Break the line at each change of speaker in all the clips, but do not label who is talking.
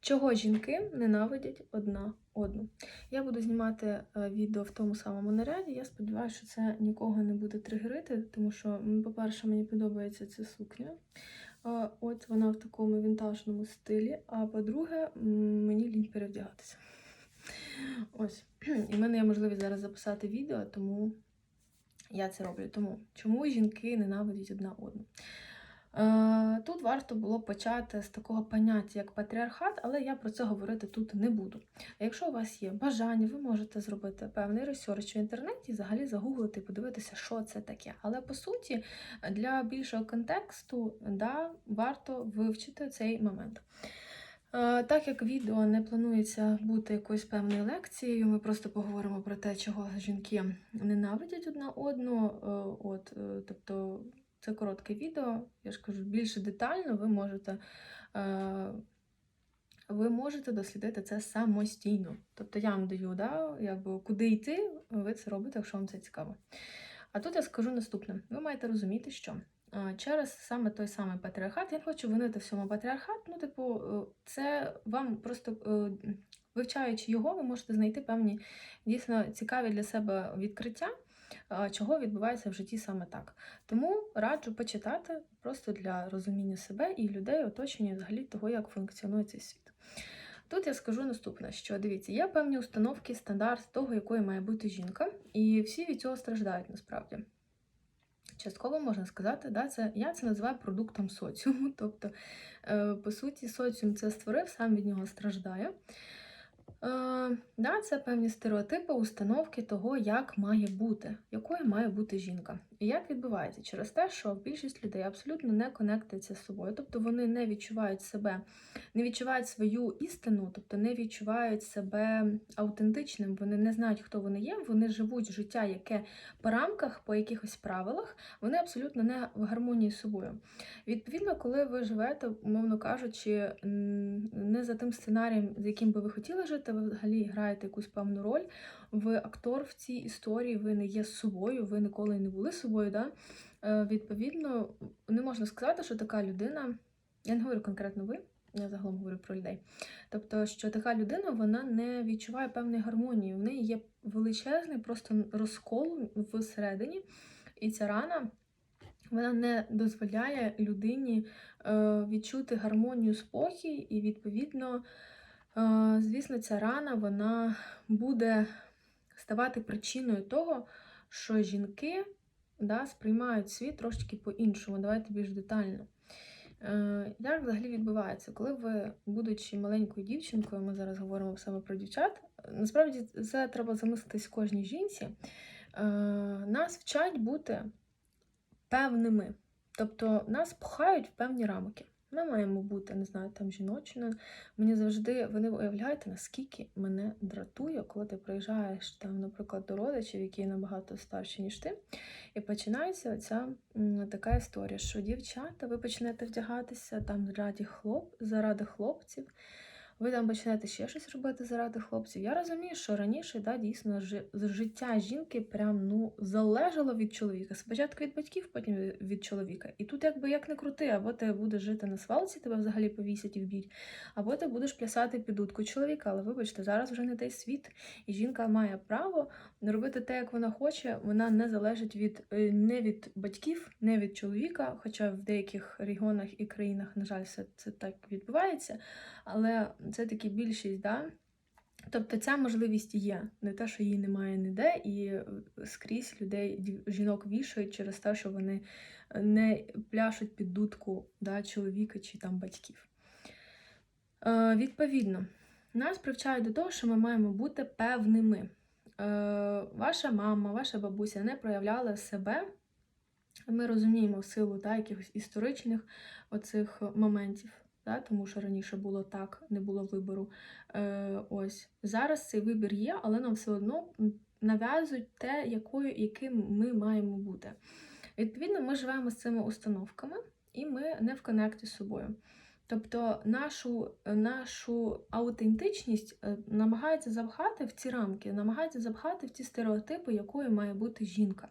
Чого жінки ненавидять одна одну? Я буду знімати е, відео в тому самому наряді. Я сподіваюся, що це нікого не буде тригерити, тому що, по-перше, мені подобається ця сукня. Е, От вона в такому вінтажному стилі. А по-друге, мені лінь перевдягатися. Ось. І в мене є можливість зараз записати відео, тому я це роблю. Тому чому жінки ненавидять одна одну? Е, Тут варто було почати з такого поняття, як патріархат, але я про це говорити тут не буду. Якщо у вас є бажання, ви можете зробити певний ресерч в інтернеті, взагалі загуглити і подивитися, що це таке. Але по суті, для більшого контексту да, варто вивчити цей момент. Е, Так як відео не планується бути якоюсь певною лекцією, ми просто поговоримо про те, чого жінки ненавидять одна одну. Е, От, тобто, це коротке відео, я ж кажу, більше детально ви можете, е, ви можете дослідити це самостійно. Тобто я вам даю, да, якби, куди йти, ви це робите, якщо вам це цікаво. А тут я скажу наступне: ви маєте розуміти, що е, через саме той самий патріархат, я не хочу винити всьому патріархат, ну, типу, е, це вам просто. Вивчаючи його, ви можете знайти певні дійсно цікаві для себе відкриття, чого відбувається в житті саме так. Тому раджу почитати просто для розуміння себе і людей, оточення, взагалі того, як функціонує цей світ. Тут я скажу наступне: що дивіться, є певні установки, стандарт того, якою має бути жінка, і всі від цього страждають насправді. Частково можна сказати, да, це я це називаю продуктом соціуму. Тобто, е, по суті, соціум це створив, сам від нього страждає. Е, да, це певні стереотипи, установки того, як має бути, якою має бути жінка. І як відбувається? Через те, що більшість людей абсолютно не конектується з собою, тобто вони не відчувають себе, не відчувають свою істину, тобто не відчувають себе автентичним, вони не знають, хто вони є, вони живуть життя, яке по рамках, по якихось правилах, вони абсолютно не в гармонії з собою. Відповідно, коли ви живете, умовно кажучи, не за тим сценарієм, за яким би ви хотіли жити, ви взагалі граєте якусь певну роль. Ви актор в цій історії, ви не є собою, ви ніколи не були собою. Да? Е, Відповідно, не можна сказати, що така людина, я не говорю конкретно ви, я загалом говорю про людей. Тобто, що така людина вона не відчуває певної гармонії. В неї є величезний просто розкол всередині, і ця рана. Вона не дозволяє людині е, відчути гармонію спокій, і, відповідно, е, звісно, ця рана вона буде ставати причиною того, що жінки да, сприймають світ трошки по-іншому. Давайте більш детально. Е, Як взагалі відбувається, коли ви, будучи маленькою дівчинкою, ми зараз говоримо саме про дівчат, насправді це треба замислитись кожній жінці, е, нас вчать бути певними. Тобто нас пхають в певні рамки. Ми маємо бути, не знаю, там жіночною. Мені завжди ви не уявляєте, наскільки мене дратує, коли ти приїжджаєш там, наприклад, до родичів, які набагато старші, ніж ти, і починається ця така історія, що дівчата, ви почнете вдягатися там заради хлоп, заради хлопців. Ви там починаєте ще щось робити заради хлопців. Я розумію, що раніше да, дійсно життя жінки прям ну залежало від чоловіка. Спочатку від батьків, потім від чоловіка. І тут, якби як не крути, або ти будеш жити на свалці, тебе взагалі повісять і вб'ють, або ти будеш плясати під дудку чоловіка. Але вибачте, зараз вже не той світ, і жінка має право робити те, як вона хоче. Вона не залежить від е, не від батьків, не від чоловіка. Хоча в деяких регіонах і країнах, на жаль, все це так відбувається. Але це таки більшість, да? Тобто ця можливість є, не те, що її немає ніде, і скрізь людей, жінок вішають через те, що вони не пляшуть під дудку да, чоловіка чи там батьків. Е, Відповідно, нас привчають до того, що ми маємо бути певними. Е, Ваша мама, ваша бабуся не проявляли себе. Ми розуміємо силу да, якихось історичних оцих моментів да, тому що раніше було так, не було вибору. Е, Ось зараз цей вибір є, але нам все одно нав'язують те, якою, яким ми маємо бути. Відповідно, ми живемо з цими установками, і ми не в коннекті з собою. Тобто нашу нашу аутентичність е, намагається запхати в ці рамки, намагається запхати в ті стереотипи, якою має бути жінка.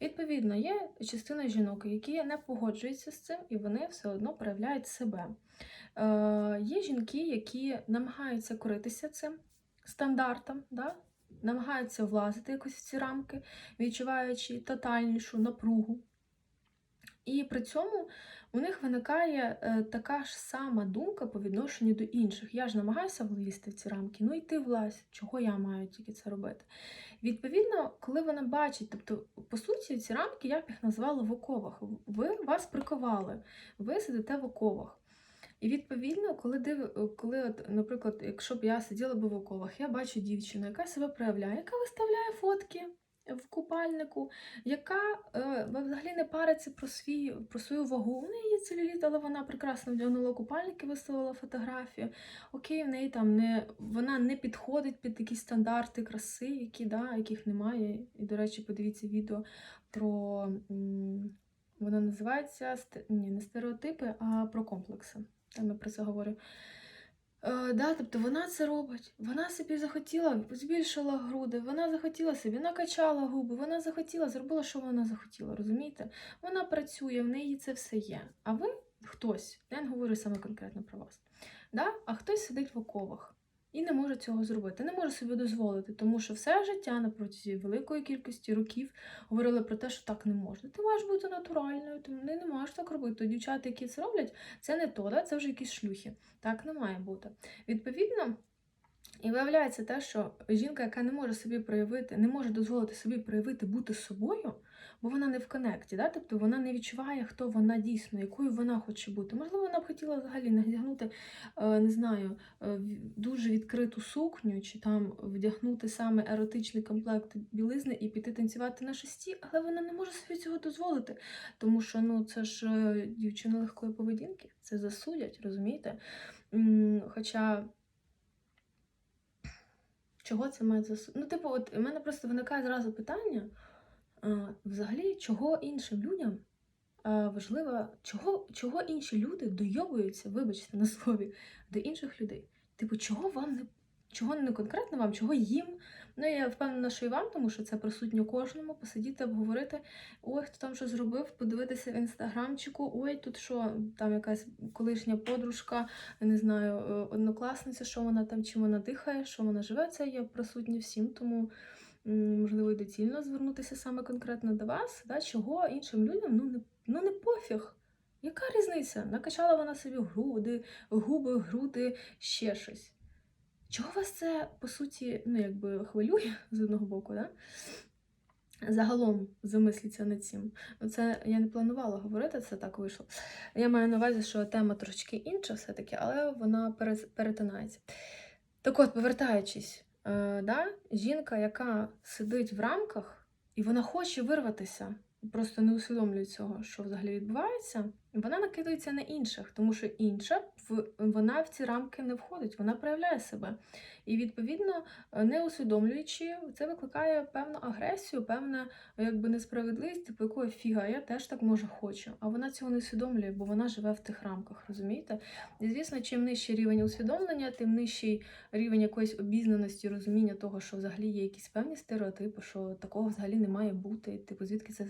Відповідно, є частина жінок, які не погоджуються з цим, і вони все одно проявляють себе. Е, Є жінки, які намагаються коритися цим стандартам, да? намагаються влазити якось в ці рамки, відчуваючи тотальнішу напругу. І при цьому у них виникає е, така ж сама думка по відношенню до інших. Я ж намагаюся влізти в ці рамки, ну і ти влазь, чого я маю тільки це робити. Відповідно, коли вона бачить, тобто, по суті, ці рамки я б їх назвала в оковах. Ви вас приковали, ви сидите в оковах. І відповідно, коли див... коли, от, наприклад, якщо б я сиділа би в оковах, я бачу дівчину, яка себе проявляє, яка виставляє фотки в купальнику, яка е, взагалі не париться про свій, про свою вагу. У неї є целюліт, але вона прекрасно вдягнула купальник і виставила фотографію. Окей, в неї там не вона не підходить під такі стандарти краси, які, да, яких немає. І, до речі, подивіться відео про. м, Воно називається ні, не стереотипи, а про комплекси. Там я про це говорю. Е, да, тобто вона це робить. Вона собі захотіла, збільшила груди, вона захотіла собі, накачала губи, вона захотіла, зробила, що вона захотіла, розумієте? Вона працює, в неї це все є. А ви хтось, я не говорю саме конкретно про вас, да? а хтось сидить в оковах і не може цього зробити, не може собі дозволити, тому що все життя на протязі великої кількості років говорили про те, що так не можна. Ти маєш бути натуральною, ти не, не можеш так робити. То Дівчата, які це роблять, це не то, да? це вже якісь шлюхи. Так не має бути. Відповідно, і виявляється те, що жінка, яка не може собі проявити, не може дозволити собі проявити бути собою, бо вона не в конекті, да? тобто вона не відчуває, хто вона дійсно, якою вона хоче бути. Можливо, вона б хотіла взагалі надягнути, е, не знаю, е, дуже відкриту сукню, чи там вдягнути саме еротичний комплект білизни і піти танцювати на шесті, але вона не може собі цього дозволити. Тому що ну, це ж е, дівчина легкої поведінки, це засудять, розумієте? Хоча. Чого це має засудити? Ну, типу, от у мене просто виникає зразу питання: взагалі, чого іншим людям важливо, чого, чого інші люди дойобуються, вибачте на слові, до інших людей? Типу, чого вам не чого не конкретно вам, чого їм? Ну, я впевнена, що і вам, тому що це присутньо кожному, посидіти, обговорити, ой, хто там що зробив, подивитися в інстаграмчику, ой, тут що, там якась колишня подружка, не знаю, е, однокласниця, що вона там, чим вона дихає, що вона живе, це є присутнє всім, тому можливо доцільно звернутися саме конкретно до вас, да, чого іншим людям ну не, ну не пофіг. Яка різниця? Накачала вона собі груди, губи, груди, ще щось. Чого вас це, по суті, ну, якби хвилює з одного боку, да? Загалом замисліться над цим. Ну, Це я не планувала говорити, це так вийшло. Я маю на увазі, що тема трошки інша все-таки, але вона перетинається. Так от, повертаючись, е, да, жінка, яка сидить в рамках, і вона хоче вирватися, просто не усвідомлює цього, що взагалі відбувається, вона накидається на інших, тому що інша вона в ці рамки не входить, вона проявляє себе. І відповідно, е, не усвідомлюючи, це викликає певну агресію, певна якби несправедливість, типу якої фіга, я теж так може хочу. А вона цього не усвідомлює, бо вона живе в тих рамках, розумієте? І звісно, чим нижчий рівень усвідомлення, тим нижчий рівень якоїсь обізнаності, розуміння того, що взагалі є якісь певні стереотипи, що такого взагалі не має бути. Типу, звідки це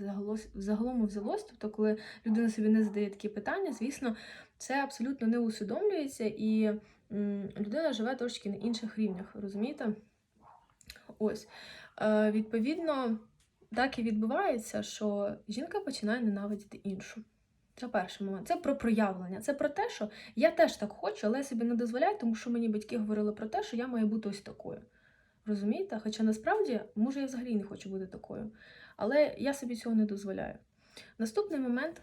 загалом взялось? Тобто, коли людина собі не задає такі питання, звісно, це абсолютно не усвідомлюється, і людина живе трошки на інших рівнях, розумієте? Ось. Е, відповідно, так і відбувається, що жінка починає ненавидіти іншу. Це перший момент. Це про проявлення. Це про те, що я теж так хочу, але я собі не дозволяю, тому що мені батьки говорили про те, що я маю бути ось такою. Розумієте? Хоча насправді, може, я взагалі не хочу бути такою. Але я собі цього не дозволяю. Наступний момент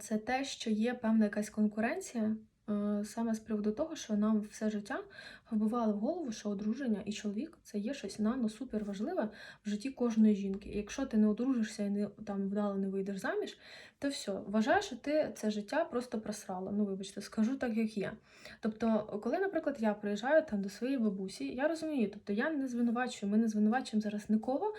це те, що є певна якась конкуренція. е, Саме з приводу того, що нам все життя вбивали в голову, що одруження і чоловік це є щось нано супер важливе в житті кожної жінки. І якщо ти не одружишся і не там вдало не вийдеш заміж, то все, вважаю, що ти це життя просто просрала. Ну, вибачте, скажу так, як є. Тобто, коли, наприклад, я приїжджаю там до своєї бабусі, я розумію, тобто я не звинувачую, ми не звинувачуємо зараз нікого.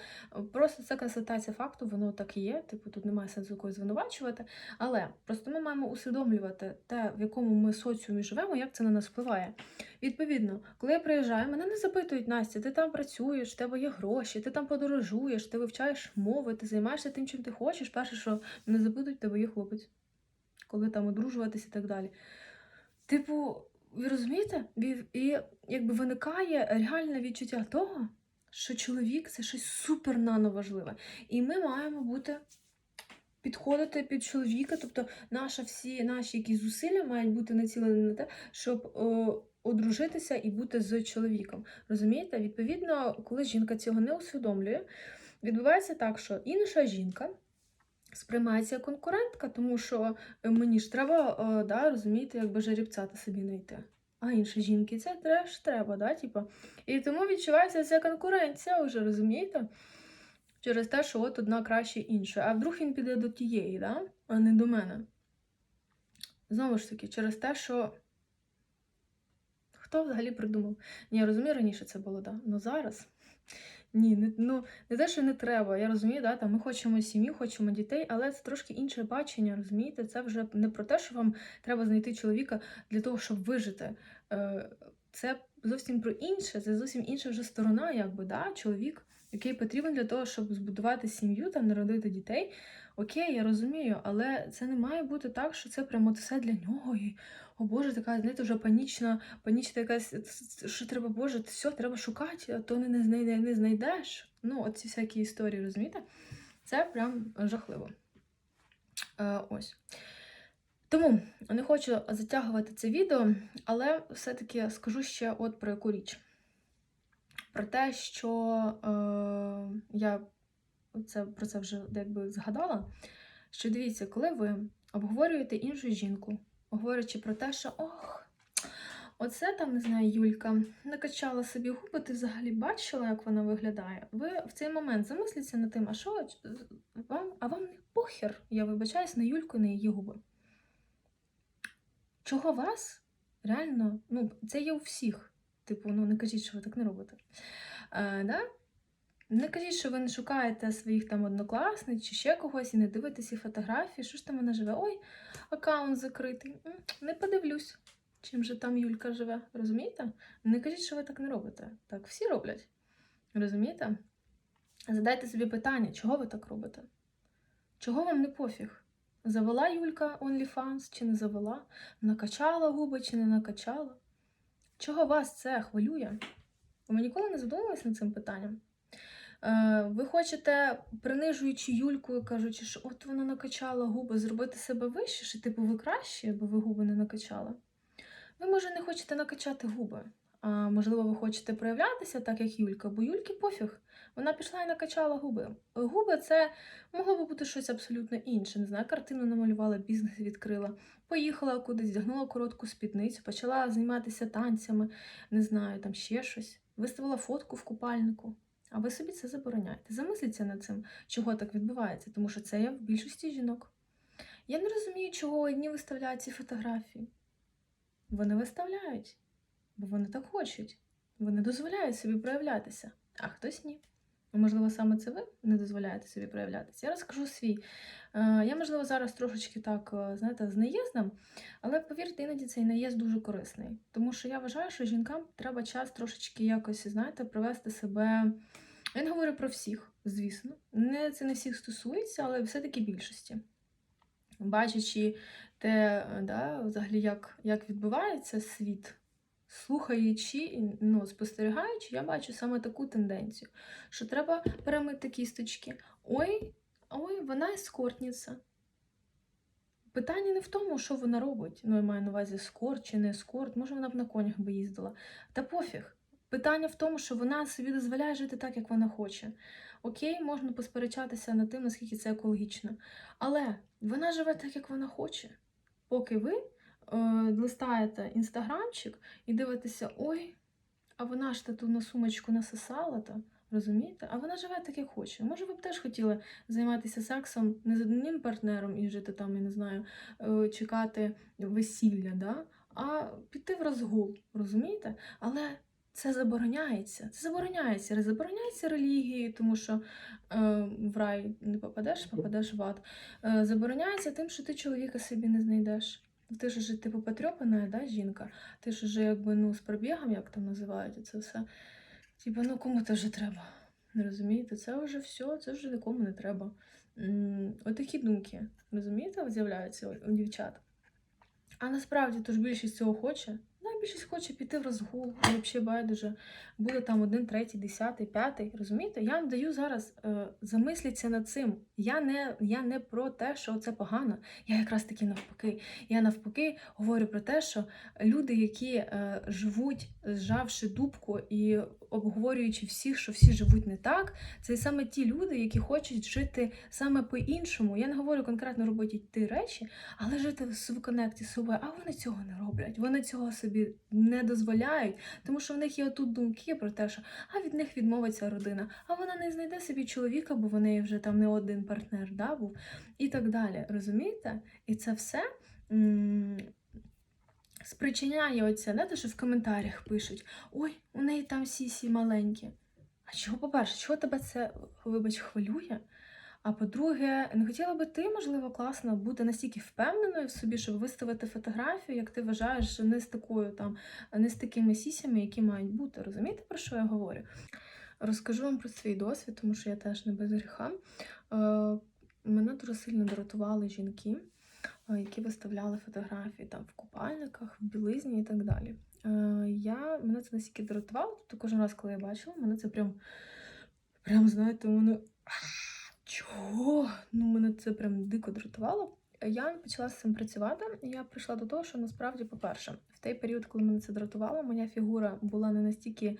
Просто це констатація факту, воно так є. Типу, тут немає сенсу когось звинувачувати. Але просто ми маємо усвідомлювати те, в якому ми соціумі живемо, як це на нас впливає. Відповідно, коли я приїжджаю, мене не запитують, Настя, ти там працюєш, в тебе є гроші, ти там подорожуєш, ти вивчаєш мови, ти займаєшся тим, чим ти хочеш. Перше, що мене запитують, в тебе є хлопець, коли там одружуватись і так далі. Типу, ви розумієте? І, якби виникає реальне відчуття того, що чоловік це щось супер нановажливе. І ми маємо бути підходити під чоловіка, тобто наша всі наші якісь зусилля мають бути націлені на те, щоб одружитися і бути з чоловіком. Розумієте? Відповідно, коли жінка цього не усвідомлює, відбувається так, що інша жінка. Сприймається як конкурентка, тому що е, мені ж треба, е, да, розумієте, якби жеребцята собі знайти. А інші жінки це теж треба, да, типу. І тому відчувається ця конкуренція вже, розумієте? Через те, що от одна краще іншої. А вдруг він піде до тієї, да? а не до мене. Знову ж таки, через те, що хто взагалі придумав? Ні, я розумію, раніше це було, да. Ну зараз. Ні, не, ну, не те, що не треба. Я розумію, да, там ми хочемо сім'ю, хочемо дітей, але це трошки інше бачення, розумієте? Це вже не про те, що вам треба знайти чоловіка для того, щоб вижити. Е, Це зовсім про інше, це зовсім інша вже сторона, якби, да, чоловік, який потрібен для того, щоб збудувати сім'ю та народити дітей. Окей, я розумію, але це не має бути так, що це прямо все для нього. І, о Боже, така, знаєте, вже панічна, панічна якась, що треба, Боже, все, треба шукати, а то не, не, знайде, не знайдеш. Ну, от ці всякі історії, розумієте? Це прям жахливо. Е, ось. Тому не хочу затягувати це відео, але все-таки скажу ще от про яку річ. Про те, що е, я це, про це вже якби згадала. Що дивіться, коли ви обговорюєте іншу жінку, говорячи про те, що ох, оце там, не знаю, Юлька накачала собі губи, ти взагалі бачила, як вона виглядає. Ви в цей момент замисліться над тим, а що вам, а вам не похер, я вибачаюсь на Юльку, на її губи. Чого вас реально, ну, це є у всіх. Типу, ну не кажіть, що ви так не робите. А, да? Не кажіть, що ви не шукаєте своїх там однокласниць чи ще когось і не дивитесь їх фотографії. Що ж там вона живе? Ой, аккаунт закритий. Не подивлюсь, чим же там Юлька живе. Розумієте? Не кажіть, що ви так не робите. Так всі роблять. Розумієте? Задайте собі питання, чого ви так робите? Чого вам не пофіг? Завела Юлька OnlyFans чи не завела? Накачала губи чи не накачала? Чого вас це хвилює? Ви ніколи не задумувалися над цим питанням? Е, Ви хочете, принижуючи Юльку кажучи, що от вона накачала губи, зробити себе вище, що типу ви краще, бо ви губи не накачали. Ви, може, не хочете накачати губи. А можливо, ви хочете проявлятися так, як Юлька, бо Юльки пофіг. Вона пішла і накачала губи. Губи це могло би бути щось абсолютно інше. Не знаю, картину намалювала, бізнес відкрила, поїхала кудись, вдягнула коротку спідницю, почала займатися танцями, не знаю, там ще щось. Виставила фотку в купальнику. А ви собі це забороняєте. Замисліться над цим, чого так відбувається, тому що це є в більшості жінок. Я не розумію, чого одні виставляють ці фотографії. Вони виставляють, бо вони так хочуть. Вони дозволяють собі проявлятися, а хтось ні. Можливо, саме це ви не дозволяєте собі проявлятися. Я розкажу свій. Е, Я, можливо, зараз трошечки так, е, знаєте, з наїздом, але повірте, іноді цей наїзд дуже корисний. Тому що я вважаю, що жінкам треба час трошечки якось, знаєте, привести себе. Я не говорю про всіх, звісно. Не, Це не всіх стосується, але все-таки більшості. Бачачи те, да, взагалі, як, як відбувається світ слухаючи, ну, спостерігаючи, я бачу саме таку тенденцію, що треба перемити кісточки. Ой, ой, вона ескортниця. Питання не в тому, що вона робить. Ну, я маю на увазі ескорт чи не ескорт, може, вона б на конях би їздила. Та пофіг. Питання в тому, що вона собі дозволяє жити так, як вона хоче. Окей, можна посперечатися над тим, наскільки це екологічно. Але вона живе так, як вона хоче. Поки ви листаєте інстаграмчик і дивитеся, ой, а вона ж тату на сумочку насосала, то Розумієте? А вона живе так, як хоче. Може, ви б теж хотіли займатися сексом не з одним партнером і жити там, я не знаю, е, чекати весілля, да? а піти в розгул, розумієте? Але це забороняється. Це забороняється. Забороняється релігією, тому що е, в рай не попадеш, попадеш в ад. Е, забороняється тим, що ти чоловіка собі не знайдеш. Ти ж уже типу потрьопана, да, жінка. Ти ж уже якби ну з пробігом, як там називають це все. Типу, ну кому це вже треба? Не розумієте? Це вже все, це вже нікому не треба. Отакі думки, розумієте, з'являються у дівчат. А насправді то ж більшість цього хоче. Більшість хоче піти в розгул, взагалі байдуже. Буде там один, третій, десятий, п'ятий. Розумієте? Я вам даю зараз е, замисліться над цим. Я не, я не про те, що це погано. Я якраз таки навпаки. Я навпаки говорю про те, що люди, які е, живуть, зжавши дубку і обговорюючи всіх, що всі живуть не так, це саме ті люди, які хочуть жити саме по-іншому. Я не говорю конкретно робити ті речі, але жити в коннекті з собою. А вони цього не роблять. Вони цього собі не дозволяють, тому що в них є отут думки про те, що а від них відмовиться родина, а вона не знайде собі чоловіка, бо в неї вже там не один партнер да, був, і так далі. Розумієте? І це все. Спричиняє оце, не те, що в коментарях пишуть: ой, у неї там сісі маленькі. А чого, по-перше, чого тебе це, вибач, хвилює? А по-друге, не хотіла би ти, можливо, класно бути настільки впевненою в собі, щоб виставити фотографію, як ти вважаєш, не з такою там, не з такими сісями, які мають бути. Розумієте, про що я говорю? Розкажу вам про свій досвід, тому що я теж не без гріха. Е, Мене дуже сильно дратували жінки, які виставляли фотографії там в купальниках, в білизні і так далі. Е, Я, мене це настільки дратувало, тобто кожен раз, коли я бачила, мене це прям, прям знаєте, мене. Чого? Ну, мене це прям дико дратувало. Я почала з цим працювати, і я прийшла до того, що насправді, по-перше, в той період, коли мене це дратувало, моя фігура була не настільки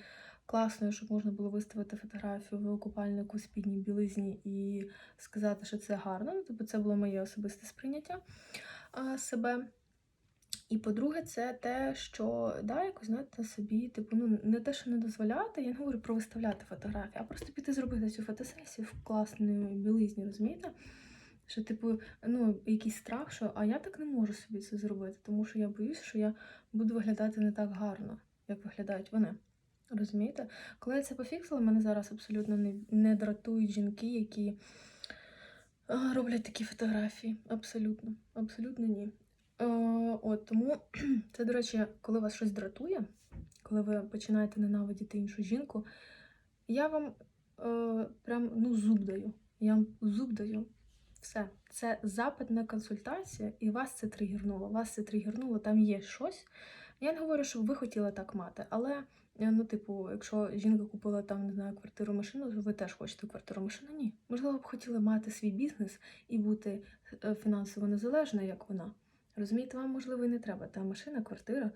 класною, щоб можна було виставити фотографію в купальнику спідній білизні і сказати, що це гарно. Ну, Тобто це було моє особисте сприйняття себе. І по-друге, це те, що да, якось знаєте, собі, типу, ну не те, що не дозволяти, я не говорю про виставляти фотографії, а просто піти зробити цю фотосесію в класній білизні, розумієте? Що, типу, ну, якийсь страх, що а я так не можу собі це зробити, тому що я боюсь, що я буду виглядати не так гарно, як виглядають вони. Розумієте? Коли я це пофіксила, мене зараз абсолютно не, не дратують жінки, які роблять такі фотографії. Абсолютно, абсолютно ні. Е, от тому це, до речі, коли вас щось дратує, коли ви починаєте ненавидіти іншу жінку, я вам е, прям ну, зуб даю. Я вам зуб даю. Все, це запит на консультацію, і вас це тригернуло. Вас це тригернуло, там є щось. Я не говорю, що ви хотіли так мати, але е, ну, типу, якщо жінка купила там, не знаю, квартиру машину, то ви теж хочете квартиру машину. Ні. Можливо, б хотіли мати свій бізнес і бути е, фінансово незалежною, як вона. Розумієте, вам, можливо, і не треба та машина, квартира,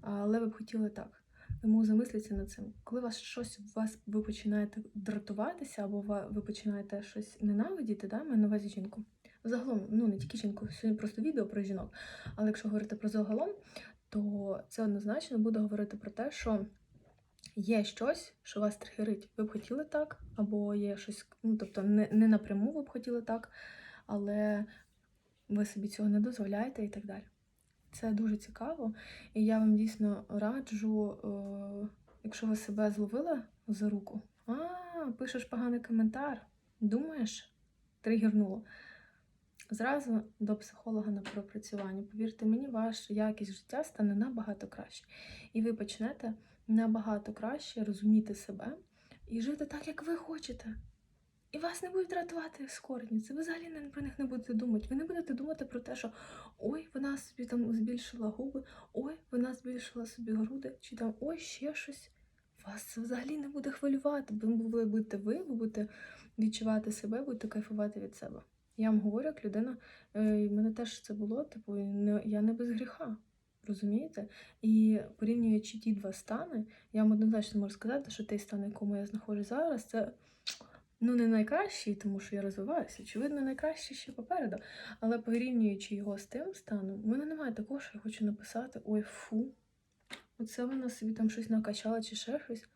але ви б хотіли так. Тому замисліться над цим. Коли вас щось вас ви починаєте дратуватися, або ви починаєте щось ненавидіти, да, маю на увазі жінку. Загалом, ну не тільки жінку, сьогодні просто відео про жінок. Але якщо говорити про загалом, то це однозначно буде говорити про те, що є щось, що вас тригерить. Ви б хотіли так, або є щось, ну тобто не, не напряму ви б хотіли так, але ви собі цього не дозволяєте і так далі. Це дуже цікаво, і я вам дійсно раджу, е, якщо ви себе зловили за руку, а, пишеш поганий коментар, думаєш, тригернуло. Зразу до психолога на пропрацювання. Повірте мені, ваша якість життя стане набагато краще. І ви почнете набагато краще розуміти себе і жити так, як ви хочете. І вас не будуть рятувати скорніці. Ви взагалі не, про них не будете думати. Ви не будете думати про те, що ой, вона собі там збільшила губи, ой, вона збільшила собі груди, чи там ой, ще щось. Вас це взагалі не буде хвилювати, бо ви будете ви, ви будете відчувати себе, будете кайфувати від себе. Я вам говорю, як людина, е, і мене теж це було, типу, я не без гріха. Розумієте? І порівнюючи ті два стани, я вам однозначно можу сказати, що той стан, в якому я знаходжусь зараз, це ну не найкращий, тому що я розвиваюся. Очевидно, найкраще ще попереду. Але порівнюючи його з тим станом, в мене немає такого, що я хочу написати: ой, фу, оце вона собі там щось накачала чи ще щось.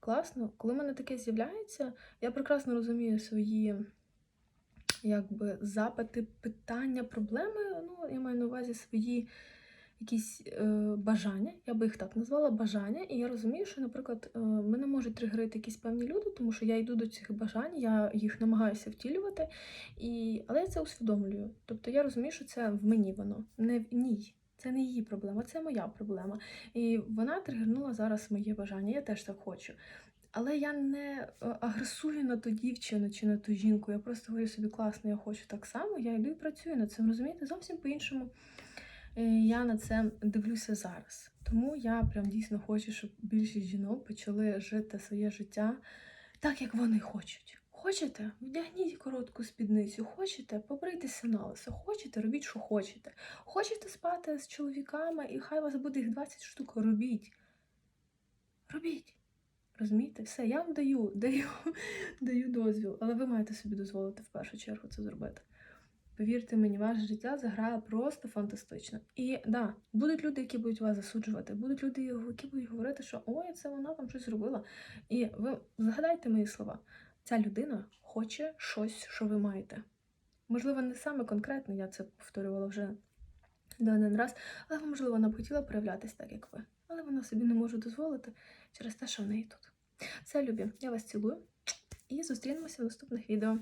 класно. Коли в мене таке з'являється, я прекрасно розумію свої якби, запити, питання, проблеми. Ну, я маю на увазі свої якісь е, бажання, я би їх так назвала, бажання. І я розумію, що, наприклад, е, мене можуть тригерити якісь певні люди, тому що я йду до цих бажань, я їх намагаюся втілювати, і... але я це усвідомлюю. Тобто я розумію, що це в мені воно, не в ній. Це не її проблема, це моя проблема. І вона тригернула зараз моє бажання. Я теж так хочу. Але я не е, агресую на ту дівчину чи на ту жінку. Я просто говорю собі, класно, я хочу так само. Я йду і працюю над цим. Розумієте, зовсім по-іншому я на це дивлюся зараз. Тому я прям дійсно хочу, щоб більшість жінок почали жити своє життя так, як вони хочуть. Хочете, вдягніть коротку спідницю, хочете, побрийтеся на лисо, хочете, робіть, що хочете. Хочете спати з чоловіками, і хай вас буде їх 20 штук, робіть. Робіть. Розумієте, все, я вам даю, даю, даю дозвіл, але ви маєте собі дозволити в першу чергу це зробити. Повірте мені, ваше життя заграє просто фантастично. І да, будуть люди, які будуть вас засуджувати, будуть люди, які будуть говорити, що ой, це вона там щось зробила. І ви згадайте мої слова. Ця людина хоче щось, що ви маєте. Можливо, не саме конкретно, я це повторювала вже не один раз, але можливо, вона б хотіла проявлятися так, як ви. Але вона собі не може дозволити через те, що в неї тут. Все, любі, я вас цілую і зустрінемося в наступних відео.